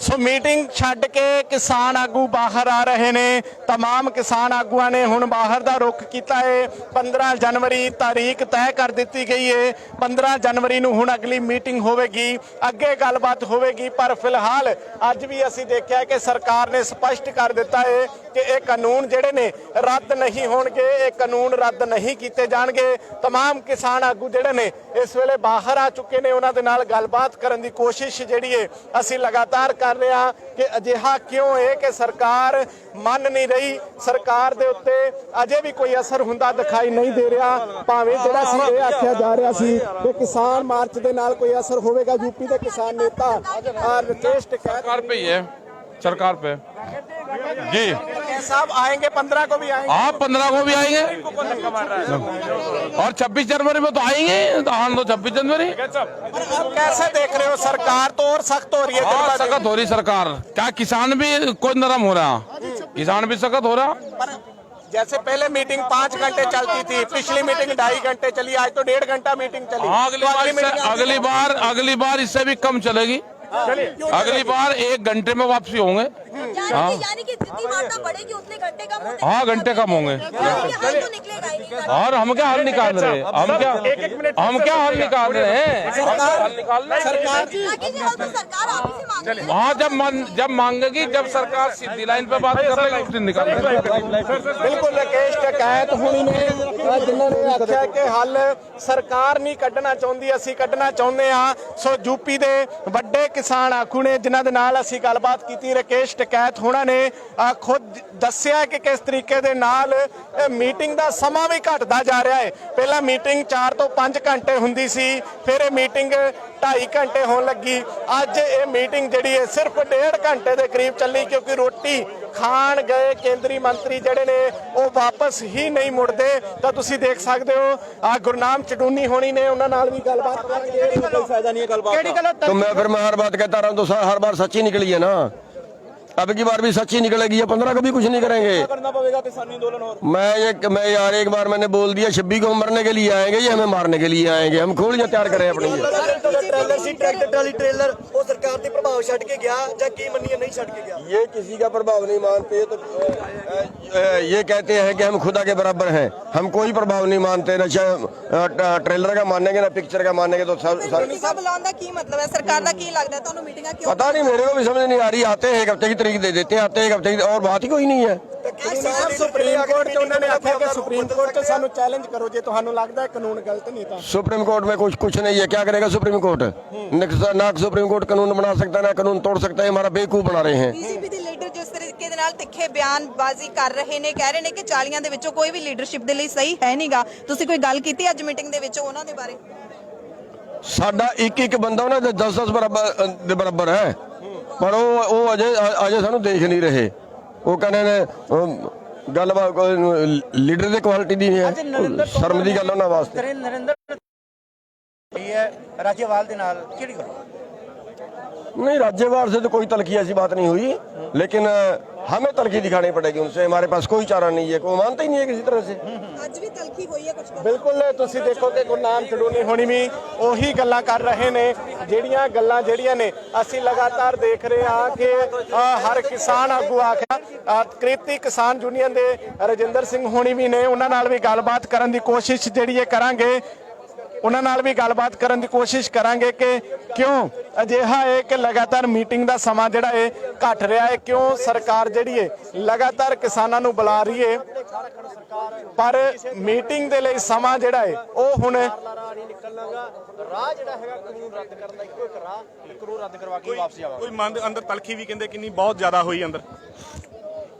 ਸੋ meeting ਛੱਡ ਕੇ ਕਿਸਾਨ ਆਗੂ ਬਾਹਰ ਆ ਰਹੇ ਨੇ तमाम ਕਿਸਾਨ ਆਗੂਆਂ ਨੇ ਹੁਣ ਬਾਹਰ ਦਾ ਰੁਖ ਕੀਤਾ ਹੈ 15 ਜਨਵਰੀ ਤਾਰੀਖ ਤੈਅ ਕਰ ਦਿੱਤੀ ਗਈ ਹੈ 15 ਜਨਵਰੀ ਨੂੰ ਹੁਣ ਅਗਲੀ ਮੀਟਿੰਗ ਹੋਵੇਗੀ ਅੱਗੇ ਗੱਲਬਾਤ ਹੋਵੇਗੀ ਪਰ ਫਿਲਹਾਲ ਅੱਜ ਵੀ ਅਸੀਂ ਦੇਖਿਆ ਕਿ ਸਰਕਾਰ ਨੇ ਸਪਸ਼ਟ ਕਰ ਦਿੱਤਾ ਹੈ ਕਿ ਇਹ ਕਾਨੂੰਨ ਜਿਹੜੇ ਨੇ ਰੱਦ ਨਹੀਂ ਹੋਣਗੇ ਇਹ ਕਾਨੂੰਨ ਰੱਦ ਨਹੀਂ ਕੀਤੇ ਜਾਣਗੇ तमाम ਕਿਸਾਨ ਆਗੂ ਜਿਹੜੇ ਨੇ ਇਸ ਵੇਲੇ ਬਾਹਰ ਆ ਚੁੱਕੇ ਨੇ ਉਹਨਾਂ ਦੇ ਨਾਲ ਗੱਲਬਾਤ ਕਰਨ ਦੀ ਕੋਸ਼ਿਸ਼ ਜਿਹੜੀ ਹੈ ਅਸੀਂ ਲਗਾਤਾਰ ਕਰ ਰਿਹਾ ਕਿ ਅਜਿਹਾ ਕਿਉਂ ਹੈ ਕਿ ਸਰਕਾਰ ਮੰਨ ਨਹੀਂ ਰਹੀ? ਸਰਕਾਰ ਦੇ ਉੱਤੇ ਅਜੇ ਵੀ ਕੋਈ ਅਸਰ ਹੁੰਦਾ ਦਿਖਾਈ ਨਹੀਂ ਦੇ ਰਿਹਾ। ਭਾਵੇਂ ਜਿਹੜਾ ਸੀ ਇਹ ਆਖਿਆ ਜਾ ਰਿਹਾ ਸੀ ਕਿ ਕਿਸਾਨ ਮਾਰਚ ਦੇ ਨਾਲ ਕੋਈ ਅਸਰ ਹੋਵੇਗਾ ਯੂਪੀ ਦੇ ਕਿਸਾਨ ਨੇਤਾ ਰਕੇਸ਼ ਟਿਕੈਤ ਸਰਕਾਰ ਪਈ सरकार पे। जी। साहब आएँगे पंद्रह को भी आएँगे। आप पंद्रह को भी आएँगे? और छब्बीस जनवरी में तो आएँगे तो हाँ तो छब्बीस जनवरी। कैसे देख रहे हो सरकार तो और सख्त हो रही है दिन हाँ। सख्त हो रही सरकार। क्या किसान भी कोई नरम हो रहा? किसान भी सख्त हो रहा? जैसे पहले मीटिंग पाँच घंटे चलती थी पिछली मीटिंग ढाई घंटे चली आज तो डेढ़ घंटा मीटिंग चली। हाँ अगली तो बार अगली बार अगली बार इससे भी कम चलेगी। अगली बार एक घंटे में वापसी होंगे यानी कि यानी कि जितनी मात्रा बढ़ेगी उतने घंटे कम होते हाँ, घंटे कम होंगे। यानी कि हल तो निकलेगा ही नहीं और हम क्या हल निकाल रहे हैं हम क्या हम क्या हल निकाल रहे हैं हम क्या हल निकाल रहे हैं सरकार ताकि ये हल तो सरकार आप ही से मांग रही है वहाँ जब मन, जब मांगेगी जब सरकार सीधी लाइन पे बात कर लेगी उस दिन निकाल देंगे। ਬਿਲਕੁਲ ਰਕੇਸ਼ ਟਕੈਤ ਹੁਣੀ ਨੇ ਅਹ ਜਿਨ੍ਹਾਂ ਨੇ ਆਖਿਆ ਕਿ ਹੱਲ ਸਰਕਾਰ ਨਹੀਂ ਕੱਢਣਾ ਚਾਹੁੰਦੀ ਅਸੀਂ ਕੱਢਣਾ ਚਾਹੁੰਦੇ ਆ ਸੋ ਯੂਪੀ ਦੇ ਵੱਡੇ ਕਿਸਾਨ ਆਖੂ ਨੇ ਜਿਨ੍ਹਾਂ ਦੇ ਨਾਲ ਅਸੀਂ ਗੱਲਬਾਤ ਕੀਤੀ ਰਕੇਸ਼ ਟਕੈਤ ਹੋਣਾ ਨੇ ਖੁਦ ਦੱਸਿਆ ਕਿ ਕਿਸ ਤਰੀਕੇ ਦੇ ਨਾਲ ਇਹ ਮੀਟਿੰਗ ਦਾ ਸਮਾਂ ਵੀ ਘਟਦਾ ਜਾ ਰਿਹਾ ਹੈ। ਪਹਿਲਾਂ ਮੀਟਿੰਗ 4 ਤੋਂ 5 ਘੰਟੇ ਹੁੰਦੀ ਸੀ ਫਿਰ ਇਹ ਮੀਟਿੰਗ 2.5 ਘੰਟੇ ਹੋਣ ਲੱਗੀ। ਅੱਜ ਇਹ ਮੀਟਿੰਗ ਜਿਹੜੀ ਹੈ ਸਿਰਫ 1.5 ਘੰਟੇ ਦੇ ਕਰੀਬ ਚੱਲੀ ਕਿਉਂਕਿ ਰੋਟੀ ਖਾਣ ਗਏ ਕੇਂਦਰੀ ਮੰਤਰੀ ਜਿਹੜੇ ਨੇ ਉਹ ਵਾਪਸ ਹੀ ਨਹੀਂ ਮੁੜਦੇ। ਤਾਂ ਤੁਸੀਂ ਦੇਖ ਸਕਦੇ ਹੋ ਆ ਗੁਰਨਾਮ ਚਡੂਨੀ ਹੋਣੀ ਨੇ ਉਹਨਾਂ ਨਾਲ ਵੀ ਗੱਲਬਾਤ ਕਰਾਂਗੇ। ਕੋਈ ਫਾਇਦਾ ਨਹੀਂ ਹੈ ਗੱਲਬਾਤ ਕਿਹੜੀ ਗੱਲ ਫਿਰ ਮਾਰ हर बात कहता रहा हूँ तो हर बार सच्ची निकली है ना अब की बार भी सच्ची निकलेगी ये पंद्रह को भी कुछ नहीं करेंगे करना पड़ेगा किसानी आंदोलन और मैं ये मैं यार एक बार मैंने बोल दिया छब्बीस को हम मरने के लिए आएंगे ये हमें मारने के लिए आएंगे हम खोलियां तैयार करें अपनी ये। ਟ੍ਰੇਲਰ ਸੀ ਟਰੈਕਟਰ ਟਰਾਲੀ ਟ੍ਰੇਲਰ ਉਹ ਸਰਕਾਰ ਦੇ ਪ੍ਰਭਾਵ ਛੱਡ ਕੇ ਗਿਆ ਜਾਂ ਕੀ ਮੰਨੀਏ ਨਹੀਂ ਛੱਡ ਕੇ ਗਿਆ ये किसी का प्रभाव नहीं मानते तो अ, अ, ये कहते हैं कि हम खुदा के बराबर हैं हम कोई प्रभाव नहीं मानते ना चाहे, अ, ट- ट्रेलर का मानेंगे ना पिक्चर का मानेंगे तो सब सब- ਮੀਟਿੰਗਾਂ ਬੁਲਾਉਣ ਦਾ ਕੀ ਮਤਲਬ ਹੈ ਸਰਕਾਰ ਦਾ ਕੀ ਲੱਗਦਾ ਤੁਹਾਨੂੰ ਮੀਟਿੰਗਾਂ ਕਿਉਂ पता नहीं मेरे को भी समझ नहीं आ रही आते हैं एक हफ्ते की तारीख दे देते हैं आते हैं एक हफ्ते की और बात ही कोई नहीं है ਸਾਹਿਬ ਸੁਪਰੀਮ ਕੋਰਟ ਚ ਉਹਨਾਂ ਨੇ ਆਖਿਆ ਕਿ ਸੁਪਰੀਮ ਕੋਰਟ ਚ ਸਾਨੂੰ ਚੈਲੰਜ ਕਰੋ ਜੇ ਤੁਹਾਨੂੰ ਲੱਗਦਾ ਹੈ ਕਾਨੂੰਨ ਗਲਤ ਨਹੀਂ ਤਾਂ सुप्रीम कोर्ट में कुछ कुछ नहीं है क्या करेगा सुप्रीम कोर्ट न- ना सुप्रीम कोर्ट कानून बना सकता है ना कानून तोड़ सकता है हमारा बेवकूफ बना रहे हैं ਬੀਜੇਪੀ ਦੇ ਲੀਡਰ ਜਿਸ ਤਰੀਕੇ ਦੇ ਨਾਲ ਤਿੱਖੇ ਬਿਆਨਬਾਜ਼ੀ ਕਰ ਰਹੇ ਨੇ ਕਹਿ ਰਹੇ ਨੇ ਕਿ 40 ਦੇ ਵਿੱਚੋਂ ਕੋਈ ਵੀ ਲੀਡਰਸ਼ਿਪ ਦੇ ਲਈ ਸਹੀ ਹੈ ਨਹੀਂਗਾ ਤੁਸੀਂ ਕੋਈ ਗੱਲ ਕੀਤੀ ਅੱਜ ਮੀਟਿੰਗ ਦੇ ਵਿੱਚ ਉਹਨਾਂ ਦੇ ਬਾਰੇ ਸਾਡਾ ਇੱਕ ਇੱਕ ਬੰਦਾ ਉਹਨਾਂ ਦੇ 10 10 ਬਰਾਬਰ ਅ, ਦੇ ਬਰਾਬਰ ਹੈ ਪਰ ਉਹ ਉਹ ਅਜੇ ਅ- ਅਜੇ ਸਾਨੂੰ ਦੇਖ ਨਹੀਂ ਰਹੇ ਉਹ ਕਹਿੰਦੇ ਨੇ ਅਮ, ਗੱਲਬਾਤ ਕੋਈ ਲੀਡਰ ਦੀ ਕੁਆਲਿਟੀ ਦੀ ਹੈ ਸ਼ਰਮ ਦੀ ਗੱਲ ਉਹਨਾਂ ਵਾਸਤੇ ਨਰਿੰਦਰ ਇਹ ਹੈ ਰਾਜੇਵਾਲ ਦੇ ਨਾਲ ਕਿਹੜੀ ਗੱਲ नहीं राज्यवार से तो कोई तलखी ऐसी बात नहीं हुई लेकिन अ, हमें तलखी दिखानी पड़ेगी उनसे हमारे पास कोई चारा नहीं है कोई मानता ही नहीं है किसी तरह से ਅੱਜ ਵੀ ਤਲਖੀ ਹੋਈ ਹੈ ਕੁਝ ਬਿਲਕੁਲ ਤੁਸੀਂ ਦੇਖੋ ਕਿ ਗੁਰਨਾਮ ਚੜੂਨੀ ਹੋਣੀ ਵੀ ਉਹੀ ਗੱਲਾਂ ਕਰ ਰਹੇ ਨੇ ਜਿਹੜੀਆਂ ਗੱਲਾਂ ਜਿਹੜੀਆਂ ਨੇ ਅਸੀਂ ਲਗਾਤਾਰ ਦੇਖ ਰਹੇ ਹਾਂ ਕਿ ਅ, ਹਰ ਕਿਸਾਨ ਆਗੂ ਆਖਿਆ ਅ, ਕ੍ਰਿਤੀ ਕਿਸਾਨ ਯੂਨੀਅਨ ਦੇ ਰਜਿੰਦਰ ਸਿੰਘ ਹੋਣੀ ਵੀ ਨੇ ਉਹਨਾਂ ਨਾਲ ਵੀ ਗੱਲਬਾਤ ਕਰਨ ਦੀ ਕੋਸ਼ਿਸ਼ ਜਿਹੜੀ ਹੈ ਕਰਾਂਗੇ ਉਹਨਾਂ ਨਾਲ ਵੀ ਗੱਲਬਾਤ ਕਰਨ ਦੀ ਕੋਸ਼ਿਸ਼ ਕਰਾਂਗੇ ਕਿ ਕਿਉਂ ਅਜਿਹਾ ਹੈ ਕਿ ਲਗਾਤਾਰ ਮੀਟਿੰਗ ਦਾ ਸਮਾਂ ਜਿਹੜਾ ਹੈ ਘਟ ਰਿਹਾ ਹੈ ਕਿਉਂ ਸਰਕਾਰ ਜਿਹੜੀ ਹੈ ਲਗਾਤਾਰ ਕਿਸਾਨਾਂ ਨੂੰ ਬੁਲਾ ਰਹੀ ਹੈ। ਪਰ ਮੀਟਿੰਗ ਦੇ ਲਈ ਸਮਾਂ ਜਿਹੜਾ ਹੈ ਉਹ ਹੁਣ ਰਾਹ ਜਿਹੜਾ ਹੈਗਾ ਕਾਨੂੰਨ ਰੱਦ ਕਰਨ ਦਾ ਇੱਕੋ ਇੱਕ ਰਾਹ ਕਾਨੂੰਨ ਰੱਦ ਕਰਵਾ ਕੇ ਵਾਪਸ ਆਵਾਂਗੇ ਕੋਈ ਮਨ ਦੇ ਅੰਦਰ ਤਲਖੀ ਵੀ ਕਹਿੰਦੇ ਕਿੰਨੀ ਬਹੁਤ ਜ਼ਿਆਦਾ ਹੋਈ ਅੰਦਰ।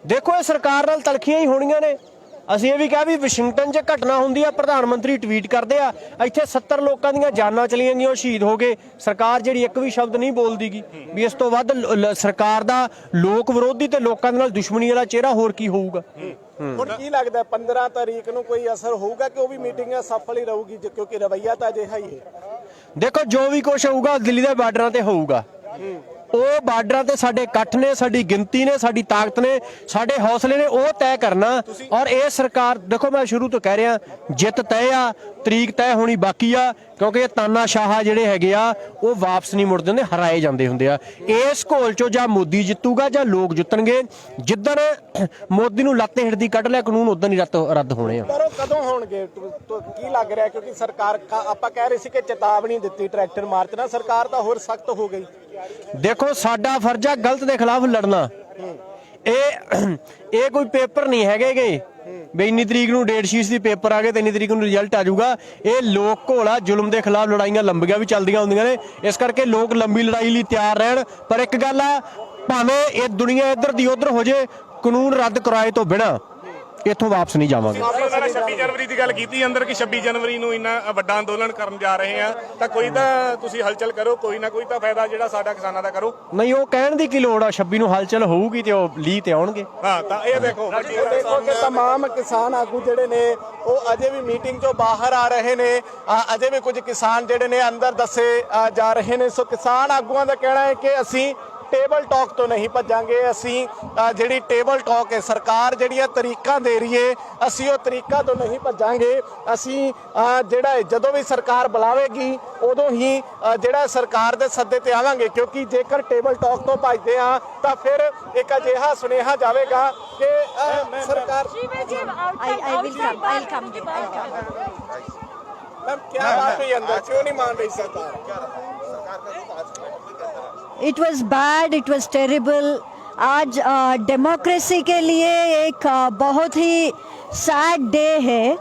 ਦੇਖੋ ਇਹ ਸਰਕਾਰ ਨਾਲ ਤਲਖੀਆਂ ਹੀ ਹੋਣੀਆਂ ਨੇ। ਅਸੀਂ ਇਹ ਵੀ ਕਿਹਾ ਵੀ ਵਾਸ਼ਿੰਗਟਨ 'ਚ ਘਟਨਾ ਹੁੰਦੀ ਆ ਪ੍ਰਧਾਨ ਮੰਤਰੀ ਟਵੀਟ ਕਰਦੇ ਆ ਇੱਥੇ 70 ਲੋਕਾਂ ਦੀਆਂ ਜਾਨਾਂ ਚਲੀਆਂ ਗਈਆਂ ਉਹ ਸ਼ਹੀਦ ਹੋ ਗਏ। ਸਰਕਾਰ ਜਿਹੜੀ ਇੱਕ ਵੀ ਸ਼ਬਦ ਨਹੀਂ ਬੋਲਦੀਗੀ ਵੀ ਇਸ ਤੋਂ ਵੱਧ ਸਰਕਾਰ ਦਾ ਲੋਕ ਵਿਰੋਧੀ ਤੇ ਲੋਕਾਂ ਦੇ ਨਾਲ ਦੁਸ਼ਮਣੀ ਵਾਲਾ ਚਿਹਰਾ ਹੋਰ ਕੀ ਹੋਊਗਾ? ਹੁਣ ਕੀ ਲੱਗਦਾ ਹੈ, 15 ਤਾਰੀਖ ਨੂੰ ਕੋਈ ਅਸਰ ਹੋਊਗਾ ਕਿ ਉਹ ਵੀ ਮੀਟਿੰਗ ਸਫਲ ਹੀ ਰਹੂਗੀ ਕਿਉਂਕਿ ਰਵਈਆ ਤਾਂ ਅਜਿਹਾ ਹੀ ਹੈ। ਦੇਖੋ ਜੋ ਵੀ ਕੁਝ ਹੋਊਗਾ ਦਿੱਲੀ ਦੇ ਬਾਰਡਰਾਂ ਤੇ ਹੋਊਗਾ। ਉਹ ਬਾਰਡਰਾਂ ਤੇ ਸਾਡੇ ਇਕੱਠ ਨੇ, ਸਾਡੀ ਗਿਣਤੀ ਨੇ, ਸਾਡੀ ਤਾਕਤ ਨੇ, ਸਾਡੇ ਹੌਸਲੇ ਨੇ, ਉਹ ਤੈਅ ਕਰਨਾ। ਔਰ ਇਹ ਸਰਕਾਰ, ਦੇਖੋ ਮੈਂ ਸ਼ੁਰੂ ਤੋਂ ਕਹਿ ਰਿਹਾ, ਜਿੱਤ ਤੈਅ ਆ, ਤਰੀਕ ਤੈਅ ਹੋਣੀ ਬਾਕੀ ਆ, ਕਿਉਂਕਿ ਇਹ ਤਾਨਾਸ਼ਾਹ ਜਿਹੜੇ ਹੈਗੇ ਆ, ਉਹ ਵਾਪਸ ਨਹੀਂ ਮੁੜਦੇ ਹੁੰਦੇ ਹਰਾਏ ਜਾਂਦੇ ਹੁੰਦੇ ਆ। ਇਸ ਘੋਲ ਚੋਂ ਜਾਂ ਮੋਦੀ ਜਿੱਤੂਗਾ ਜਾਂ ਲੋਕ ਜਿੱਤਣਗੇ, ਜਿੱਦਣ ਮੋਦੀ ਨੂੰ ਲੱਤੇ ਹਿੜਦੀ ਕੱਢ ਲਿਆ, ਕਾਨੂੰਨ ਉਦੋਂ ਹੀ ਰੱਦ ਰੱਦ ਹੋਣੇ ਆ। ਪਰ ਉਹ ਕਦੋਂ ਹੋਣਗੇ? ਕੀ ਲੱਗ ਰਿਹਾ? ਕਿਉਂਕਿ ਸਰਕਾਰ ਆਪਾਂ ਕਹਿ ਰਹੇ ਸੀ ਕਿ ਚੇਤਾਵਨੀ ਦਿੱਤੀ, ਟਰੈਕਟਰ ਮਾਰਚ ਨਾਲ ਸਰਕਾਰ ਤਾਂ ਹੋਰ ਸਖਤ ਹੋ ਗਈ। ਦੇਖੋ, ਸਾਡਾ ਫਰਜ਼ ਆ ਗਲਤ ਦੇ ਖਿਲਾਫ ਲੜਨਾ। ਇਹ ਇਹ ਕੋਈ ਪੇਪਰ ਨਹੀਂ ਹੈਗੇਗੇ ਵੀ ਇੰਨੀ ਤਰੀਕ ਨੂੰ ਡੇਟ ਸ਼ੀਟ ਦੀ ਪੇਪਰ ਆ ਗਏ ਤੇ ਇੰਨੀ ਤਰੀਕ ਨੂੰ ਰਿਜ਼ਲਟ ਆ ਜਾਊਗਾ। ਇਹ ਲੋਕ ਘੋਲਾ ਜ਼ੁਲਮ ਦੇ ਖਿਲਾਫ ਲੜਾਈਆਂ ਲੰਬੀਆਂ ਵੀ ਚੱਲਦੀਆਂ ਹੁੰਦੀਆਂ ਨੇ। ਇਸ ਕਰਕੇ ਲੋਕ ਲੰਬੀ ਲੜਾਈ ਲਈ ਤਿਆਰ ਰਹਿਣ। ਪਰ ਇੱਕ ਗੱਲ ਆ, ਭਾਵੇਂ ਇਹ ਦੁਨੀਆ ਇੱਧਰ ਦੀ ਉੱਧਰ ਹੋ ਜੇ, ਕਾਨੂੰਨ ਰੱਦ ਕਰਾਏ ਤੋਂ ਬਿਨਾ। ਇੱਥੋਂ ਵਾਪਸ ਨਹੀਂ ਜਾਵਾਂਗੇ ਆਪੇ ਉਹਨਾਂ ਨੇ 26 ਜਨਵਰੀ ਦੀ ਗੱਲ ਕੀਤੀ ਅੰਦਰ ਕਿ 26 ਜਨਵਰੀ ਨੂੰ ਇੰਨਾ ਵੱਡਾ ਅੰਦੋਲਨ ਕਰਨ ਜਾ ਰਹੇ ਆ ਤਾਂ ਕੋਈ ਤਾਂ ਤੁਸੀਂ ਹਲਚਲ ਕਰੋ ਕੋਈ ਨਾ ਕੋਈ ਤਾਂ ਫਾਇਦਾ ਜਿਹੜਾ ਸਾਡਾ ਕਿਸਾਨਾਂ ਦਾ ਕਰੋ ਨਹੀਂ ਉਹ ਕਹਿਣ ਦੀ ਕੀ ਲੋੜ ਆ 26 ਨੂੰ ਹਲਚਲ ਹੋਊਗੀ ਤੇ ਉਹ ਲੀ ਤੇ ਆਉਣਗੇ ਹਾਂ ਤਾਂ ਇਹ ਦੇਖੋ ਵੱਡੀ ਗੱਲ ਦੇਖੋ ਕਿ तमाम ਕਿਸਾਨ ਆਗੂ ਜਿਹੜੇ ਨੇ ਉਹ ਅਜੇ ਵੀ ਮੀਟਿੰਗ ਤੋਂ ਬਾਹਰ ਆ ਰਹੇ ਨੇ ਅ, ਅਜੇ ਵੀ ਕੁਝ ਕਿਸਾਨ ਜਿਹੜੇ ਨੇ ਅੰਦਰ ਦੱਸੇ ਅ, ਜਾ ਰਹੇ ਨੇ ਸੋ ਕਿਸਾਨ ਆਗੂਆਂ ਦਾ ਕਹਿਣਾ ਹੈ ਕਿ ਅਸੀਂ ਟੇਬਲ ਟਾਕ ਤੋਂ ਨਹੀਂ ਭੱਜਾਂਗੇ। ਅਸੀਂ ਜਿਹੜੀ ਟੇਬਲ ਟਾਕ ਹੈ ਸਰਕਾਰ ਜਿਹੜੀਆਂ ਤਰੀਕਾਂ ਦੇ ਰਹੀ ਹੈ ਅਸੀਂ ਉਹ ਤਰੀਕਾਂ ਤੋਂ ਨਹੀਂ ਭੱਜਾਂਗੇ। ਅਸੀਂ ਜਿਹੜਾ ਜਦੋਂ ਵੀ ਸਰਕਾਰ ਬੁਲਾਵੇਗੀ ਉਦੋਂ ਹੀ ਜਿਹੜਾ ਸਰਕਾਰ ਦੇ ਸੱਦੇ ਤੇ ਆਵਾਂਗੇ। ਕਿਉਂਕਿ ਜੇਕਰ ਟੇਬਲ ਟਾਕ ਤੋਂ ਭੱਜਦੇ ਆ ਤਾਂ ਫਿਰ ਇੱਕ ਅਜਿਹਾ ਸੁਨੇਹਾ ਜਾਵੇਗਾ ਕਿ ਸਰਕਾਰ ਆਈ ਆਈ ਬਾਤ ਹੈ ਅੰਦਰ? ਕਿਉਂ ਨਹੀਂ ਮੰਨ ਰਹੀ ਸਰਕਾਰ? ਸਰਕਾਰ ਦਾ it was bad it was terrible आज डेमोक्रेसी के लिए एक बहुत ही सैड डे है।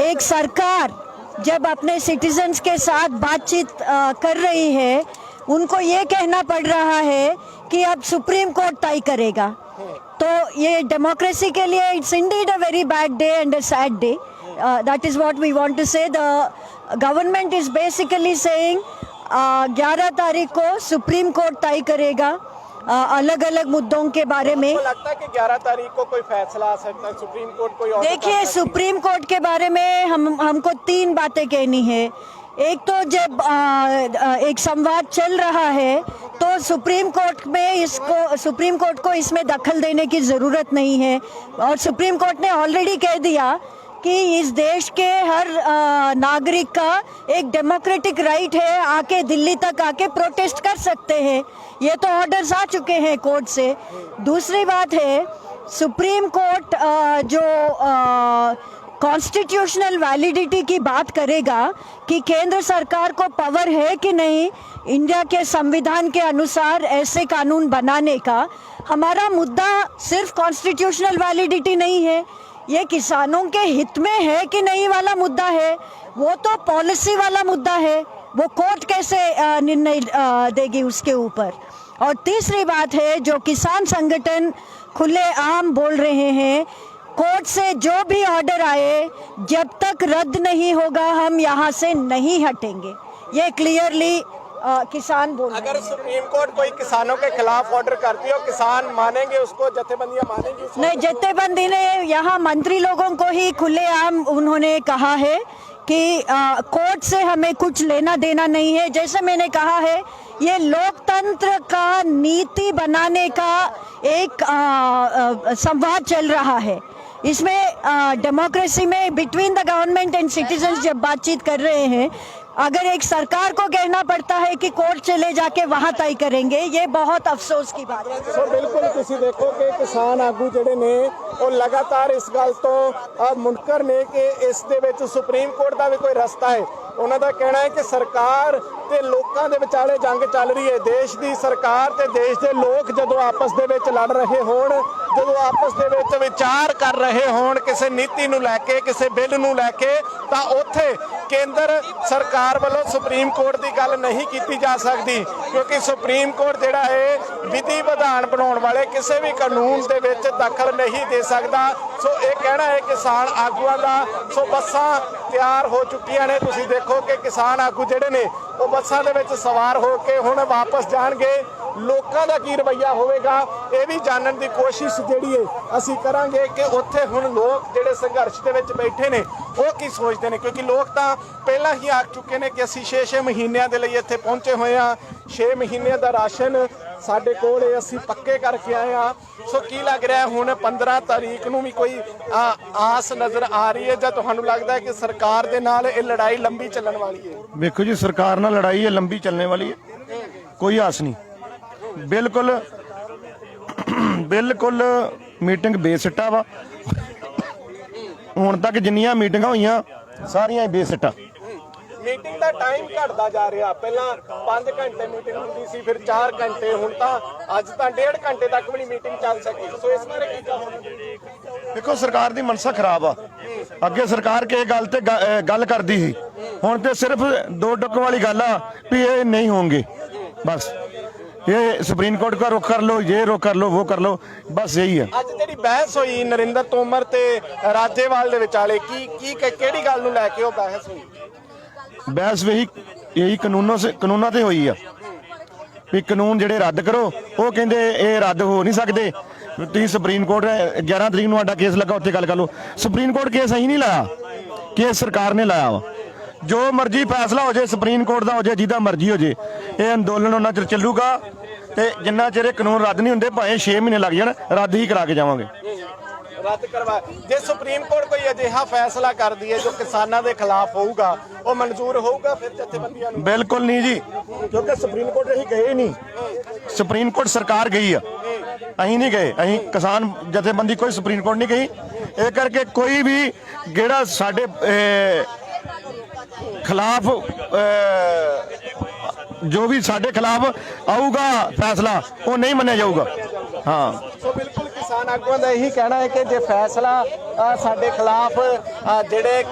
एक सरकार जब अपने सिटीजन्स के साथ बातचीत कर रही है, उनको ये कहना पड़ रहा है कि अब सुप्रीम कोर्ट तय करेगा। तो ये डेमोक्रेसी के लिए it's indeed a very bad day and a sad day that is what we want to say the government is basically saying ग्यारह तारीख को सुप्रीम कोर्ट तय करेगा अलग अलग मुद्दों के बारे में। लगता है कि 11 तारीख को कोई फैसला आ सकता है? सुप्रीम कोर्ट कोई और देखिए सुप्रीम कोर्ट के बारे में हम हमको तीन बातें कहनी है। एक तो जब आ, एक संवाद चल रहा है तो सुप्रीम कोर्ट में इसको सुप्रीम कोर्ट को इसमें दखल देने की ज़रूरत नहीं है। और सुप्रीम कोर्ट ने ऑलरेडी कह दिया कि इस देश के हर नागरिक का एक डेमोक्रेटिक राइट है, आके दिल्ली तक आके प्रोटेस्ट कर सकते हैं। ये तो ऑर्डर्स आ चुके हैं कोर्ट से। दूसरी बात है, सुप्रीम कोर्ट जो कॉन्स्टिट्यूशनल वैलिडिटी की बात करेगा कि केंद्र सरकार को पावर है कि नहीं, इंडिया के संविधान के अनुसार ऐसे कानून बनाने का, हमारा मुद्दा सिर्फ़ कॉन्स्टिट्यूशनल वैलिडिटी नहीं है। ये किसानों के हित में है कि नहीं वाला मुद्दा है? वो तो पॉलिसी वाला मुद्दा है। वो कोर्ट कैसे निर्णय देगी उसके ऊपर? और तीसरी बात है, जो किसान संगठन खुले आम बोल रहे हैं कोर्ट से जो भी ऑर्डर आए, जब तक रद्द नहीं होगा, हम यहाँ से नहीं हटेंगे। ये क्लियरली किसान बोल अगर सुप्रीम कोर्ट कोई किसानों के खिलाफ ऑर्डर करती हो किसान मानेंगे उसको जथेबंदियाँ मानेंगी नहीं जत्थेबंदी ने यहाँ मंत्री लोगों को ही खुलेआम उन्होंने कहा है कि आ, कोर्ट से हमें कुछ लेना देना नहीं है। जैसे मैंने कहा है ये लोकतंत्र का नीति बनाने का एक आ, आ, संवाद चल रहा है। इसमें डेमोक्रेसी में between the government and citizen जब बातचीत कर रहे हैं अगर एक सरकार को कहना पड़ता है कि कोर्ट चले जाके वहां तय करेंगे ये बहुत अफसोस की बात है ਸੋ ਬਿਲਕੁਲ ਤੁਸੀਂ ਦੇਖੋ ਕਿ ਕਿਸਾਨ ਆਗੂ ਜਿਹੜੇ ਨੇ ਉਹ ਲਗਾਤਾਰ ਇਸ ਗੱਲ ਤੋਂ ਅ, ਮੁਨਕਰ ਨੇ ਕਿ ਇਸ ਦੇ ਵਿੱਚ ਸੁਪਰੀਮ ਕੋਰਟ ਦਾ ਵੀ ਕੋਈ ਰਸਤਾ ਹੈ ਉਹਨਾਂ ਦਾ ਕਹਿਣਾ ਹੈ ਕਿ ਸਰਕਾਰ ਤੇ ਲੋਕਾਂ ਦੇ ਵਿਚਾਲੇ ਜੰਗ ਚੱਲ ਰਹੀ ਹੈ। ਦੇਸ਼ ਦੀ ਸਰਕਾਰ ਤੇ ਦੇਸ਼ ਦੇ ਲੋਕ ਜਦੋਂ ਆਪਸ ਦੇ ਵਿੱਚ ਲੜ ਰਹੇ ਹੋਣ, ਜਦੋਂ ਆਪਸ ਦੇ ਵਿੱਚ ਵਿਚਾਰ ਕਰ ਰਹੇ ਹੋਣ, ਕਿਸੇ ਨੀਤੀ ਨੂੰ ਲੈ ਕੇ, ਕਿਸੇ ਬਿੱਲ ਨੂੰ ਲੈ ਕੇ, ਤਾਂ ਉੱਥੇ ਕੇਂਦਰ ਸਰਕਾਰ ਵੱਲੋਂ ਸੁਪਰੀਮ ਕੋਰਟ ਦੀ ਗੱਲ ਨਹੀਂ ਕੀਤੀ ਜਾ ਸਕਦੀ, ਕਿਉਂਕਿ ਸੁਪਰੀਮ ਕੋਰਟ ਜਿਹੜਾ ਹੈ, ਵਿਧੀ ਵਿਧਾਨ ਬਣਾਉਣ ਵਾਲੇ ਕਿਸੇ ਵੀ ਕਾਨੂੰਨ ਦੇ ਵਿੱਚ ਦਖਲ ਨਹੀਂ ਦੇ ਸਕਦਾ। ਸੋ ਇਹ ਕਹਿਣਾ ਹੈ ਕਿਸਾਨ ਆਗੂਆਂ ਦਾ, ਸੋ ਬੱਸਾਂ ਤਿਆਰ ਹੋ ਚੁੱਕੀਆਂ ਨੇ। ਤੁਸੀਂ ਦੇਖੋ ਕਿ ਕਿਸਾਨ ਆਗੂ ਜਿਹੜੇ ਨੇ, ਉਹ ਬੱਸਾਂ ਦੇ ਵਿੱਚ ਸਵਾਰ ਹੋ ਕੇ ਹੁਣ ਵਾਪਸ ਜਾਣਗੇ। ਲੋਕਾਂ ਦਾ ਕੀ ਰਵੱਈਆ ਹੋਵੇਗਾ ਇਹ ਵੀ ਜਾਣਨ ਦੀ ਕੋਸ਼ਿਸ਼ ਜਿਹੜੀ ਹੈ ਅਸੀਂ ਕਰਾਂਗੇ ਕਿ ਉੱਥੇ ਹੁਣ ਲੋਕ ਜਿਹੜੇ ਸੰਘਰਸ਼ ਦੇ ਵਿੱਚ ਬੈਠੇ ਨੇ ਉਹ ਕੀ ਸੋਚਦੇ ਨੇ? ਕਿਉਂਕਿ ਲੋਕ ਤਾਂ ਪਹਿਲਾਂ ਹੀ ਆਖ ਚੁੱਕੇ ਨੇ ਕਿ ਅਸੀਂ 6-6 ਮਹੀਨਿਆਂ ਦੇ ਲਈ ਇੱਥੇ ਪਹੁੰਚੇ ਹੋਏ ਆ 6 ਮਹੀਨਿਆਂ ਦਾ ਰਾਸ਼ਨ ਸਾਡੇ ਕੋਲ ਹੈ ਅਸੀਂ ਪੱਕੇ ਕਰਕੇ ਆਏ ਆ ਸੋ ਕੀ ਲੱਗ ਰਿਹਾ ਹੁਣ 15 ਤਾਰੀਖ ਨੂੰ ਵੀ ਕੋਈ ਆ, ਆਸ ਨਜ਼ਰ ਆ ਰਹੀ ਹੈ ਜਾਂ ਤੁਹਾਨੂੰ ਲੱਗਦਾ ਹੈ ਕਿ ਸਰਕਾਰ ਦੇ ਨਾਲ ਇਹ ਲੜਾਈ ਲੰਬੀ ਚੱਲਣ ਵਾਲੀ ਹੈ? ਵੇਖੋ ਜੀ ਸਰਕਾਰ ਨਾਲ ਲੜਾਈ ਹੈ ਲੰਬੀ ਚੱਲਣ ਵਾਲੀ ਹੈ। ਕੋਈ ਆਸ ਨਹੀਂ। ਬਿਲਕੁਲ ਬਿਲਕੁਲ ਮੀਟਿੰਗ ਬੇਸਿੱਟਾ ਵਾ। ਹੁਣ ਤੱਕ ਜਿੰਨੀਆਂ ਮੀਟਿੰਗਾਂ ਹੋਈਆਂ ਸਾਰੀਆਂ ਹੀ ਬੇਸਿੱਟਾ। ਮੀਟਿੰਗ ਦਾ ਟਾਈਮ ਘਟਦਾ ਜਾ ਰਿਹਾ। ਪਹਿਲਾਂ 5 ਘੰਟੇ ਮੀਟਿੰਗ ਹੁੰਦੀ ਸੀ ਫਿਰ 4 ਘੰਟੇ। ਹੁਣ ਤਾਂ ਅੱਜ ਤਾਂ 1.5 ਘੰਟੇ ਤੱਕ ਵੀ ਨਹੀਂ ਮੀਟਿੰਗ ਚੱਲ ਸਕੀ। ਸੋ ਇਸ ਬਾਰੇ ਕੀ ਕਹੋਗੇ ਦੇਖੋ ਸਰਕਾਰ ਦੀ ਮਨਸਾ ਖਰਾਬ ਆ। ਅੱਗੇ ਸਰਕਾਰ ਕਿਸੇ ਗੱਲ ਤੇ ਗੱਲ ਕਰਦੀ ਸੀ। ਹੁਣ ਤੇ ਸਿਰਫ ਦੋ ਡੁੱਕ ਵਾਲੀ ਗੱਲ ਆ ਵੀ ਇਹ ਨਹੀਂ ਹੋਣਗੇ। ਬਸ। ਇਹ ਸੁਪਰੀਮ ਕੋਰਟ का रुख कर लो ये रुख कर लो वो कर लो बस यही है ਅੱਜ ਜਿਹੜੀ ਬਹਿਸ ਹੋਈ ਨਰਿੰਦਰ ਤੋਮਰ ਤੇ ਰਾਜੇਵਾਲ ਦੇ ਵਿਚਾਲੇ ਕੀ ਕੀ ਕਿਹੜੀ ਗੱਲ ਨੂੰ ਲੈ ਕੇ ਉਹ ਬਹਿਸ ਹੋਈ ਬਹਿਸ ਵਹੀ ਇਹੀ ਕਾਨੂੰਨੋਂ ਸੇ ਕਾਨੂੰਨਾਂ ਤੇ ਹੋਈ ਆ ਵੀ ਕਾਨੂੰਨ ਜਿਹੜੇ ਰੱਦ ਕਰੋ ਉਹ ਕਹਿੰਦੇ ਇਹ ਰੱਦ ਹੋ ਨਹੀਂ ਸਕਦੇ ਤੁਸੀਂ ਸੁਪਰੀਮ ਕੋਰਟ 11 ਤਰੀਕ ਨੂੰ ਸਾਡਾ ਕੇਸ ਲੱਗਾ ਉੱਥੇ ਗੱਲ ਕਰ ਲਓ ਸੁਪਰੀਮ ਕੋਰਟ ਕੇਸ ਅਸੀਂ ਨਹੀਂ ਲਾਇਆ ਕੇਸ ਸਰਕਾਰ ਨੇ ਲਾਇਆ ਵਾ ਜੋ ਮਰਜ਼ੀ ਫੈਸਲਾ ਹੋ ਜੇ ਸੁਪਰੀਮ ਕੋਰਟ ਦਾ ਹੋ ਜੇ ਜਿਹਦਾ ਮਰਜ਼ੀ ਹੋ ਜੇ ਇਹ ਅੰਦੋਲਨ ਉਹਨਾਂ ਚਿਰ ਚੱਲੂਗਾ ਤੇ ਜਿੰਨਾ ਚਿਰ ਇਹ ਕਾਨੂੰਨ ਰੱਦ ਨਹੀਂ ਹੁੰਦੇ ਭਾਵੇਂ 6 ਮਹੀਨੇ ਲੱਗ ਜਾਣ ਰੱਦ ਹੀ ਕਰਾ ਕੇ ਜਾਵਾਂਗੇ। ਰੱਦ ਕਰਵਾ। ਜੇ ਸੁਪਰੀਮ ਕੋਰਟ ਕੋਈ ਅਜਿਹਾ ਫੈਸਲਾ ਕਰਦੀ ਹੈ ਜੋ ਕਿਸਾਨਾਂ ਦੇ ਖਿਲਾਫ ਹੋਊਗਾ ਉਹ ਮਨਜ਼ੂਰ ਹੋਊਗਾ ਫਿਰ ਜਥੇਬੰਦੀਆਂ ਨੂੰ? ਬਿਲਕੁਲ ਨਹੀਂ ਜੀ। ਕਿਉਂਕਿ ਸੁਪਰੀਮ ਕੋਰਟ ਅਸੀਂ ਗਏ ਨਹੀਂ। ਸੁਪਰੀਮ ਕੋਰਟ ਸਰਕਾਰ ਗਈ ਆ। ਅਸੀਂ ਨਹੀਂ ਗਏ। ਅਸੀਂ ਕਿਸਾਨ ਜਥੇਬੰਦੀ ਕੋਈ ਸੁਪਰੀਮ ਕੋਰਟ ਨਹੀਂ ਗਈ। ਇਹ ਕਰਕੇ ਕੋਈ ਵੀ ਜਿਹੜਾ ਸਾਡੇ ਖਿਲਾਫ ਜੋ ਵੀ ਸਾਡੇ ਖਿਲਾਫ ਆਊਗਾ ਫੈਸਲਾ, ਉਹ ਨਹੀਂ ਮੰਨਿਆ ਜਾਊਗਾ। ਹਾਂ। ਸੋ ਬਿਲਕੁਲ ਕਿਸਾਨ ਆਗੂਆਂ ਦਾ ਇਹੀ ਕਹਿਣਾ ਹੈ ਕਿ ਜੇ ਫੈਸਲਾ ਸਾਡੇ ਖਿਲਾਫ ਜਿਹੜੇ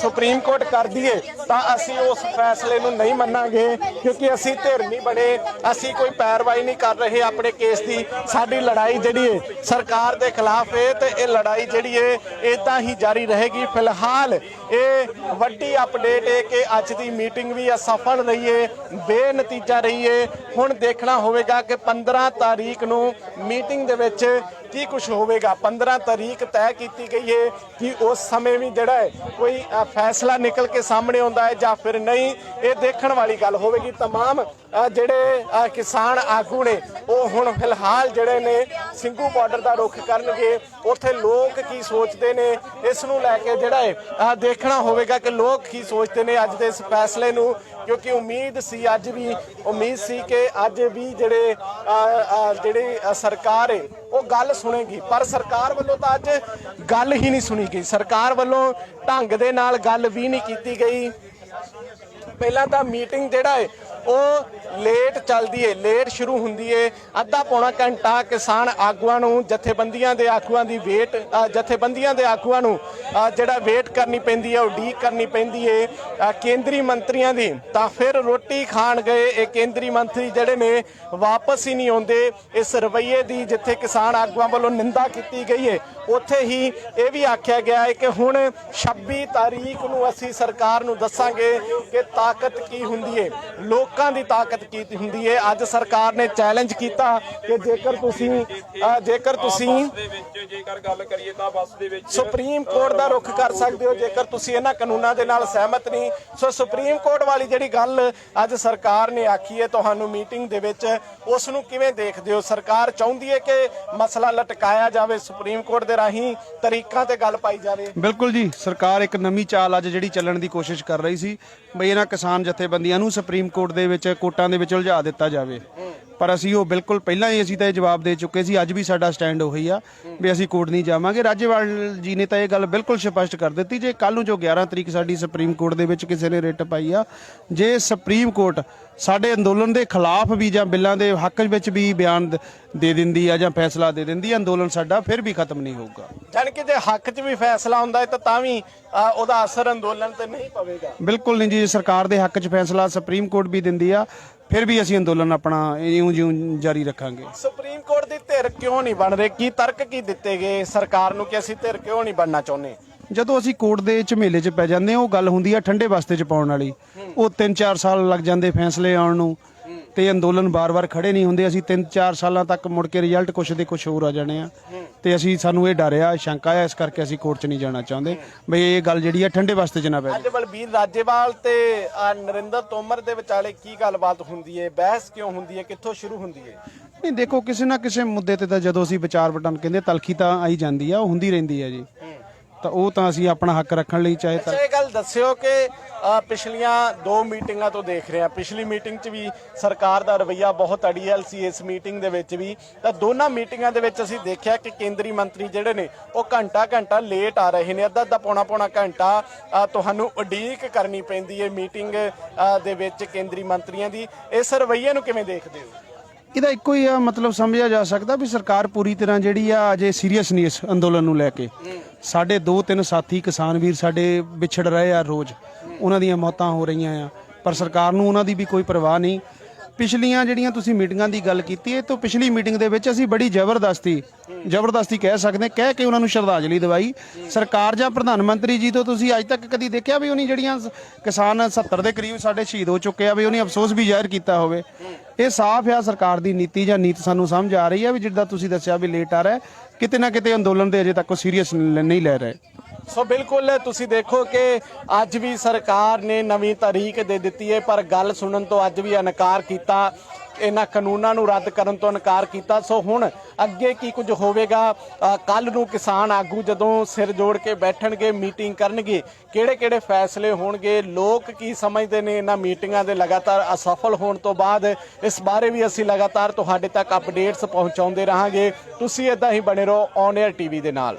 ਸੁਪਰੀਮ ਕੋਰਟ ਕਰਦੀ ਏ ਤਾਂ ਅਸੀਂ ਉਸ ਫੈਸਲੇ ਨੂੰ ਨਹੀਂ ਮੰਨਾਂਗੇ, ਕਿਉਂਕਿ ਅਸੀਂ ਧਿਰ ਨਹੀਂ ਬਣੇ, ਅਸੀਂ ਕੋਈ ਪੈਰਵਾਈ ਨਹੀਂ ਕਰ ਰਹੇ ਆਪਣੇ ਕੇਸ ਦੀ। ਸਾਡੀ ਲੜਾਈ ਜਿਹੜੀ ਏ, ਸਰਕਾਰ ਦੇ ਖਿਲਾਫ ਏ, ਤੇ ਇਹ ਲੜਾਈ ਜਿਹੜੀ ਏ ਇਦਾਂ ਹੀ ਜਾਰੀ ਰਹੇਗੀ। ਫਿਲਹਾਲ ਇਹ ਵੱਡੀ ਅਪਡੇਟ ਏ ਕਿ ਅੱਜ ਦੀ ਮੀਟਿੰਗ ਵੀ ਅਸਫਲ ਰਹੀ ਏ, ਬੇਨਤੀਜਾ ਰਹੀ ਏ। ਹੁਣ ਦੇਖਣਾ ਹੋਵੇਗਾ ਕਿ 15 ਤਾਰੀਖ ਨੂੰ ਮੀਟਿੰਗ ਦੇ ਵਿੱਚ ਕੀ ਕੁਝ ਹੋਵੇਗਾ 15 ਤਾਰੀਖ ਤੈਅ ਕੀਤੀ ਗਈ ਹੈ ਕਿ ਉਸ ਸਮੇਂ ਵੀ ਜਿਹੜਾ ਹੈ ਕੋਈ ਅ, ਫੈਸਲਾ ਨਿਕਲ ਕੇ ਸਾਹਮਣੇ ਆਉਂਦਾ ਹੈ ਜਾਂ ਫਿਰ ਨਹੀਂ ਇਹ ਦੇਖਣ ਵਾਲੀ ਗੱਲ ਹੋਵੇਗੀ तमाम ਅ, ਜਿਹੜੇ ਅ, ਕਿਸਾਨ ਆਗੂ ਨੇ ਉਹ ਹੁਣ ਫਿਲਹਾਲ ਜਿਹੜੇ ਨੇ ਸਿੰਘੂ ਬਾਰਡਰ ਦਾ ਰੁਖ ਕਰਨਗੇ ਉੱਥੇ ਲੋਕ ਕੀ ਸੋਚਦੇ ਨੇ ਇਸ ਨੂੰ ਲੈ ਕੇ ਜਿਹੜਾ ਹੈ ਅ, ਦੇਖਣਾ ਹੋਵੇਗਾ ਕਿ ਲੋਕ ਕੀ ਸੋਚਦੇ ਨੇ ਅੱਜ ਦੇ ਇਸ ਫੈਸਲੇ ਨੂੰ ਕਿਉਂਕਿ ਉਮੀਦ ਸੀ ਅੱਜ ਵੀ ਉਮੀਦ ਸੀ ਕਿ ਅੱਜ ਵੀ ਜਿਹੜੇ ਅ, ਜਿਹੜੀ ਸਰਕਾਰ ਹੈ ਉਹ ਗੱਲ ਸੁਣੇਗੀ। ਪਰ ਸਰਕਾਰ ਵੱਲੋਂ ਤਾਂ ਅੱਜ ਗੱਲ ਹੀ ਨਹੀਂ ਸੁਣੀ ਗਈ। ਸਰਕਾਰ ਵੱਲੋਂ ਢੰਗ ਦੇ ਨਾਲ ਗੱਲ ਵੀ ਨਹੀਂ ਕੀਤੀ ਗਈ। ਪਹਿਲਾਂ ਤਾਂ ਮੀਟਿੰਗ ਜਿਹੜਾ ਹੈ ਉਹ ਲੇਟ ਚੱਲਦੀ ਏ, ਲੇਟ ਸ਼ੁਰੂ ਹੁੰਦੀ ਏ। ਅੱਧਾ ਪੌਣਾ ਘੰਟਾ ਕਿਸਾਨ ਆਗੂਆਂ ਨੂੰ, ਜਥੇਬੰਦੀਆਂ ਦੇ ਆਗੂਆਂ ਦੀ ਵੇਟ ਜਥੇਬੰਦੀਆਂ ਦੇ ਆਗੂਆਂ ਨੂੰ ਜਿਹੜਾ ਵੇਟ ਕਰਨੀ ਪੈਂਦੀ ਹੈ ਉਡੀਕ ਕਰਨੀ ਪੈਂਦੀ ਏ। ਕੇਂਦਰੀ ਮੰਤਰੀਆਂ ਦੀ, ਤਾਂ ਫਿਰ ਰੋਟੀ ਖਾਣ ਗਏ ਇਹ ਕੇਂਦਰੀ ਮੰਤਰੀ ਜਿਹੜੇ ਨੇ, ਵਾਪਸ ਹੀ ਨਹੀਂ ਆਉਂਦੇ। ਇਸ ਰਵੱਈਏ ਦੀ ਜਿੱਥੇ ਕਿਸਾਨ ਆਗੂਆਂ ਵੱਲੋਂ ਨਿੰਦਾ ਕੀਤੀ ਗਈ ਏ, ਉੱਥੇ ਹੀ ਇਹ ਵੀ ਆਖਿਆ ਗਿਆ ਹੈ ਕਿ ਹੁਣ 26 ਤਾਰੀਖ ਨੂੰ ਅਸੀਂ ਸਰਕਾਰ ਨੂੰ ਦੱਸਾਂਗੇ ਕਿ ਤਾਕਤ ਕੀ ਹੁੰਦੀ ਏ। ਲੋਕ ਦੀ ਤਾਕਤ ਕੀ ਹੁੰਦੀ ਏ? ਅੱਜ ਸਰਕਾਰ ਨੇ ਚੈਲੰਜ ਕੀਤਾ ਕਿ ਜੇਕਰ ਤੁਸੀਂ ਜੇਕਰ ਤੁਸੀਂ ਦੇ ਵਿੱਚ ਜੇਕਰ ਗੱਲ ਕਰੀਏ ਤਾਂ ਬੱਸ ਦੇ ਵਿੱਚ ਸੁਪਰੀਮ ਕੋਰਟ ਦਾ ਰੁਖ ਕਰ ਸਕਦੇ ਹੋ ਜੇਕਰ ਤੁਸੀਂ ਇਹਨਾਂ ਕਾਨੂੰਨਾਂ ਦੇ ਨਾਲ ਸਹਿਮਤ ਨਹੀਂ ਸੋ ਸੁਪਰੀਮ ਕੋਰਟ ਵਾਲੀ ਜਿਹੜੀ ਗੱਲ ਅੱਜ ਸਰਕਾਰ ਨੇ ਆਖੀ ਹੈ ਤੁਹਾਨੂੰ ਮੀਟਿੰਗ ਦੇ ਵਿੱਚ ਉਸ ਨੂੰ ਕਿਵੇਂ ਦੇਖਦੇ ਹੋ? ਸਰਕਾਰ ਚਾਹੁੰਦੀ ਹੈ ਕਿ ਮਸਲਾ ਲਟਕਾਇਆ ਜਾਵੇ ਸੁਪਰੀਮ ਕੋਰਟ ਦੇ ਰਾਹੀਂ? ਤਰੀਕਾਂ ਤੇ ਗੱਲ ਪਾਈ ਜਾਵੇ। ਬਿਲਕੁਲ ਜੀ ਸਰਕਾਰ ਇੱਕ ਨਵੀਂ ਚਾਲ ਅੱਜ ਜਿਹੜੀ ਚੱਲਣ ਦੀ ਕੋਸ਼ਿਸ਼ ਕਰ ਰਹੀ ਸੀ। ਬਈ ਇਹਨਾਂ ਕਿਸਾਨ ਜਥੇਬੰਦੀਆਂ ਨੂੰ ਸੁਪਰੀਮ ਕੋਰਟ ਦੇ ਵਿੱਚ ਕੋਰਟਾਂ ਦੇ ਵਿੱਚ ਉਲਝਾ ਦਿੱਤਾ ਜਾਵੇ। ਪਰ ਅਸੀਂ ਉਹ ਬਿਲਕੁਲ ਪਹਿਲਾਂ ਹੀ ਅਸੀਂ ਤਾਂ ਇਹ ਜਵਾਬ ਦੇ ਚੁੱਕੇ ਸੀ ਅੱਜ ਵੀ ਸਾਡਾ ਸਟੈਂਡ ਉਹੀ ਆ ਵੀ ਅਸੀਂ ਕੋਰਟ ਨਹੀਂ ਜਾਵਾਂਗੇ। ਰਾਜੇਵਾਲ ਜੀ ਨੇ ਤਾਂ ਇਹ ਗੱਲ ਬਿਲਕੁਲ ਸਪਸ਼ਟ ਕਰ ਦਿੱਤੀ ਜੇ ਕੱਲ ਨੂੰ ਜੋ 11 ਤਰੀਕ ਸਾਡੀ ਸੁਪਰੀਮ ਕੋਰਟ ਦੇ ਵਿੱਚ ਕਿਸੇ ਨੇ ਰਿਟ ਪਾਈ ਆ ਜੇ ਸੁਪਰੀਮ ਕੋਰਟ ਸਾਡੇ ਅੰਦੋਲਨ ਦੇ ਖਿਲਾਫ ਵੀ ਜਾਂ ਬਿੱਲਾਂ ਦੇ ਹੱਕ ਵਿੱਚ ਵੀ ਬਿਆਨ ਦ- ਦਿੰਦੀ ਆ ਜਾਂ ਫੈਸਲਾ ਦੇ ਦਿੰਦੀ ਆ ਅੰਦੋਲਨ ਸਾਡਾ ਫਿਰ ਵੀ ਖਤਮ ਨਹੀਂ ਹੋਊਗਾ। ਜਾਣੀ ਕਿ ਜੇ ਹੱਕ 'ਚ ਵੀ ਫੈਸਲਾ ਹੁੰਦਾ ਹੈ ਤਾਂ ਤਾਂ ਵੀ ਉਹਦਾ ਅਸਰ ਅੰਦੋਲਨ ਤੇ ਨਹੀਂ ਪਵੇਗਾ। ਬਿਲਕੁਲ ਨਹੀਂ ਜੀ ਸਰਕਾਰ ਦੇ ਹੱਕ 'ਚ ਫੈਸਲਾ ਸੁਪਰੀਮ ਕੋਰਟ ਵੀ ਦਿੰਦੀ ਆ। ਫਿਰ ਵੀ ਅਸੀਂ ਅੰਦੋਲਨ ਆਪਣਾ ਇਉਂ ਜਿਉਂ ਜਾਰੀ ਰੱਖਾਂਗੇ। ਸੁਪਰੀਮ ਕੋਰਟ ਦੀ ਧਿਰ ਕਿਉਂ ਨਹੀਂ ਬਣ ਰਹੀ? ਕੀ ਤਰਕ ਕੀ ਦਿੱਤੇ ਗਏ? ਸਰਕਾਰ ਨੂੰ ਕਿ ਅਸੀਂ ਧਿਰ ਕਿਉਂ ਨਹੀਂ ਬਣਨਾ ਚਾਹੁੰਦੇ? ਜਦੋਂ ਅਸੀਂ ਕੋਰਟ ਦੇ ਝਮੇਲੇ 'ਚ ਪੈ ਜਾਂਦੇ ਹਾਂ ਉਹ ਗੱਲ ਹੁੰਦੀ ਆ ਠੰਡੇ ਬਸਤੇ 'ਚ ਪਾਉਣ ਵਾਲੀ। ਉਹ 3-4 ਸਾਲ ਲੱਗ ਜਾਂਦੇ ਫੈਸਲੇ ਆਉਣ ਨੂੰ। ਤੇ ਅੰਦੋਲਨ ਬਾਰ-ਬਾਰ ਖੜੇ ਨਹੀਂ ਹੁੰਦੇ ਅਸੀਂ 3-4 ਸਾਲਾਂ ਤੱਕ ਮੁੜ ਕੇ ਰਿਜ਼ਲਟ ਕੁਛ ਦੇ ਕੁਛ ਹੋਰ ਆ ਜਾਣੇ ਆ। ਤੇ ਅਸੀਂ ਸਾਨੂੰ ਇਹ ਡਰ ਆ ਸ਼ੰਕਾ ਆ ਇਸ ਕਰਕੇ ਅਸੀਂ ਕੋਰਟ 'ਚ ਨਹੀਂ ਜਾਣਾ ਚਾਹੁੰਦੇ। ਬਈ ਇਹ ਗੱਲ ਜਿਹੜੀ ਆ ਠੰਡੇ ਵਾਸਤੇ ਚ ਨਾ ਪੈ ਅੱਜ ਬਲਬੀਰ ਰਾਜੇਵਾਲ ਤੇ ਨਰਿੰਦਰ ਤੋਮਰ ਦੇ ਵਿਚਾਲੇ ਕੀ ਗੱਲਬਾਤ ਹੁੰਦੀ ਹੈ ਬਹਿਸ ਕਿਉਂ ਹੁੰਦੀ ਹੈ ਕਿੱਥੋਂ ਸ਼ੁਰੂ ਹੁੰਦੀ ਹੈ ਨਹੀਂ ਦੇਖੋ ਕਿਸੇ ਨਾ ਕਿਸੇ ਮੁੱਦੇ ਤੇ ਤਾਂ ਜਦੋਂ ਅਸੀਂ ਵਿਚਾਰ ਵਟਾਂ ਕਹਿੰਦੇ ਤਲਖੀ ਤਾਂ ਆਈ ਜਾਂਦੀ ਆ ਉਹ ਹੁੰਦੀ ਰਹਿੰਦੀ ਹੈ ਜੀ। ਤਾਂ ਉਹ ਤਾਂ ਅਸੀਂ ਆਪਣਾ ਹੱਕ ਰੱਖਣ ਲਈ ਚਾਹੇ ਤਾਂ ਅੱਛਾ ਇਹ ਗੱਲ ਦੱਸਿਓ ਕਿ ਅ, ਪਿਛਲੀਆਂ ਦੋ ਮੀਟਿੰਗਾਂ ਤੋਂ ਦੇਖ ਰਹੇ ਹਾਂ। ਪਿਛਲੀ ਮੀਟਿੰਗ 'ਚ ਵੀ ਸਰਕਾਰ ਦਾ ਰਵੱਈਆ ਬਹੁਤ ਅੜੀਅਲ ਸੀ ਇਸ ਮੀਟਿੰਗ ਦੇ ਵਿੱਚ ਵੀ। ਤਾਂ ਦੋਨਾਂ ਮੀਟਿੰਗਾਂ ਦੇ ਵਿੱਚ ਅਸੀਂ ਦੇਖਿਆ ਕਿ ਕੇਂਦਰੀ ਮੰਤਰੀ ਜਿਹੜੇ ਨੇ ਉਹ ਘੰਟਾ ਘੰਟਾ ਲੇਟ ਆ ਰਹੇ ਨੇ। ਅੱਧਾ ਅੱਧਾ ਪੌਣਾ ਪੌਣਾ ਘੰਟਾ ਅ, ਤੁਹਾਨੂੰ ਉਡੀਕ ਕਰਨੀ ਪੈਂਦੀ ਹੈ ਮੀਟਿੰਗ ਦੇ ਵਿੱਚ ਕੇਂਦਰੀ ਮੰਤਰੀਆਂ ਦੀ। ਇਸ ਰਵੱਈਏ ਨੂੰ ਕਿਵੇਂ ਦੇਖਦੇ ਹੋ? ਇਹਦਾ ਇੱਕੋ ਹੀ ਆ ਮਤਲਬ ਸਮਝਿਆ ਜਾ ਸਕਦਾ ਵੀ ਸਰਕਾਰ ਪੂਰੀ ਤਰ੍ਹਾਂ ਜਿਹੜੀ ਆ ਅਜੇ ਸੀਰੀਅਸ ਨਹੀਂ ਇਸ ਅੰਦੋਲਨ ਨੂੰ ਲੈ ਕੇ। ਸਾਡੇ ਦੋ ਤਿੰਨ ਸਾਥੀ ਕਿਸਾਨ ਵੀਰ ਸਾਡੇ ਵਿਛੜ ਰਹੇ ਆ ਰੋਜ਼। ਉਹਨਾਂ ਦੀਆਂ ਮੌਤਾਂ ਹੋ ਰਹੀਆਂ ਆ। ਪਰ ਸਰਕਾਰ ਨੂੰ ਉਹਨਾਂ ਦੀ ਵੀ ਕੋਈ ਪਰਵਾਹ ਨਹੀਂ। ਪਿਛਲੀਆਂ ਜਿਹੜੀਆਂ ਤੁਸੀਂ ਮੀਟਿੰਗਾਂ ਦੀ ਗੱਲ ਕੀਤੀ ਇਹ ਤੋਂ ਪਿਛਲੀ ਮੀਟਿੰਗ ਦੇ ਵਿੱਚ ਅਸੀਂ ਬੜੀ ਜ਼ਬਰਦਸਤੀ ਜ਼ਬਰਦਸਤੀ ਕਹਿ ਸਕਦੇ ਹਾਂ, ਕਹਿ ਕੇ ਉਹਨਾਂ ਨੂੰ ਸ਼ਰਧਾਂਜਲੀ ਦਿਵਾਈ। ਸਰਕਾਰ ਜਾਂ ਪ੍ਰਧਾਨ ਮੰਤਰੀ ਜੀ ਤੋਂ ਤੁਸੀਂ ਅੱਜ ਤੱਕ ਕਦੀ ਦੇਖਿਆ ਵੀ ਉਹਨੀ ਜਿਹੜੀਆਂ ਕਿਸਾਨ 70 ਦੇ ਕਰੀਬ ਸਾਡੇ ਸ਼ਹੀਦ ਹੋ ਚੁੱਕੇ ਆ ਵੀ ਉਹਨੇ ਅਫਸੋਸ ਵੀ ਜ਼ਾਹਿਰ ਕੀਤਾ ਹੋਵੇ? ਇਹ ਸਾਫ਼ ਆ, ਸਰਕਾਰ ਦੀ ਨੀਤੀ ਜਾਂ ਨੀਤ ਸਾਨੂੰ ਸਮਝ ਆ ਰਹੀ ਹੈ ਵੀ ਜਿੱਦਾਂ ਤੁਸੀਂ ਦੱਸਿਆ ਵੀ ਲੇਟ ਆ ਰਿਹਾ, ਕਿਤੇ ਨਾ ਕਿਤੇ ਅੰਦੋਲਨ ਦੇ ਅਜੇ ਤੱਕ ਉਹ ਸੀਰੀਅਸ ਨਹੀਂ ਲੈ ਰਹੇ। ਸੋ ਬਿਲਕੁਲ ਤੁਸੀਂ ਦੇਖੋ ਕਿ ਅੱਜ ਵੀ ਸਰਕਾਰ ਨੇ ਨਵੀਂ ਤਾਰੀਖ ਦੇ ਦਿੱਤੀ ਹੈ, ਪਰ ਗੱਲ ਸੁਣਨ ਤੋਂ ਅੱਜ ਵੀ ਇਨਕਾਰ ਕੀਤਾ। ਇਹਨਾਂ ਕਾਨੂੰਨਾਂ ਨੂੰ ਰੱਦ ਕਰਨ ਤੋਂ ਇਨਕਾਰ ਕੀਤਾ। ਸੋ ਹੁਣ ਅੱਗੇ ਕੀ ਕੁਝ ਹੋਵੇਗਾ? ਕੱਲ ਨੂੰ ਕਿਸਾਨ ਆਗੂ ਜਦੋਂ ਸਿਰ ਜੋੜ ਕੇ ਬੈਠਣਗੇ, ਮੀਟਿੰਗ ਕਰਨਗੇ ਕਿਹੜੇ ਕਿਹੜੇ ਫੈਸਲੇ ਹੋਣਗੇ? ਲੋਕ ਕੀ ਸਮਝਦੇ ਨੇ ਇਹਨਾਂ ਮੀਟਿੰਗਾਂ ਦੇ? ਲਗਾਤਾਰ ਅਸਫਲ ਹੋਣ ਤੋਂ ਬਾਅਦ ਇਸ ਬਾਰੇ ਵੀ ਅਸੀਂ ਲਗਾਤਾਰ ਤੁਹਾਡੇ ਤੱਕ ਅਪਡੇਟਸ ਪਹੁੰਚਾਉਂਦੇ ਰਹਾਂਗੇ। ਤੁਸੀਂ ਇਦਾਂ ਹੀ ਬਣੇ ਰਹੋ ਔਨ 에ਅਰ ਟੀਵੀ ਦੇ ਨਾਲ।